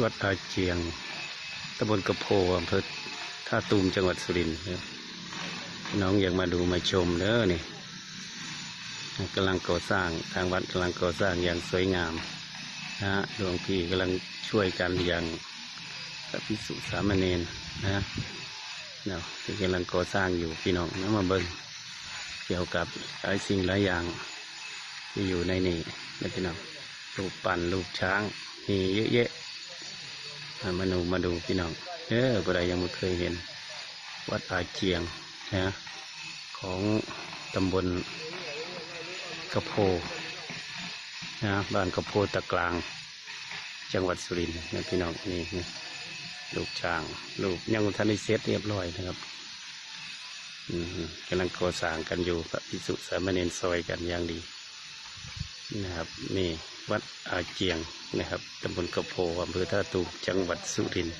วัดอาเจียงตำบลกระโพอำเภอท่าตูมจังหวัดสุรินทร์น้องอยากมาดูมาชมเด้อนี่กำลังก่อสร้างทางวัดกำลังก่อสร้างอย่างสวยงามนะฮะหลวงพี่กำลังช่วยกันอย่างพระพิสุสามเณรนะเนาะที่กำลังก่อสร้างอยู่พี่น้องนะมาเบิ่งเกี่ยวกับหลายสิ่งหลายอย่างที่อยู่ในนี่นะพี่น้องรูปปั้นรูปช้างมีเยอะแยะ มาดูมาดูพี่น้องเออผู้ใดยังไม่เคยเห็น วัดอาเจียงนะของตำบลกระโพนะบ้านกระโพตะกลาง จังหวัดสุรินทร์นะพี่น้องนี่นี่ลูกช้างลูกยังทันได้เสร็จเรียบร้อยนะครับอืมกำลังก่อสร้างกันอยู่พระพิสุสามเณรซอยกันอย่างดี นะครับ นี่ วัดอาเจียงนะครับตำบลกระโพอำเภอท่าตูมจังหวัดสุรินทร์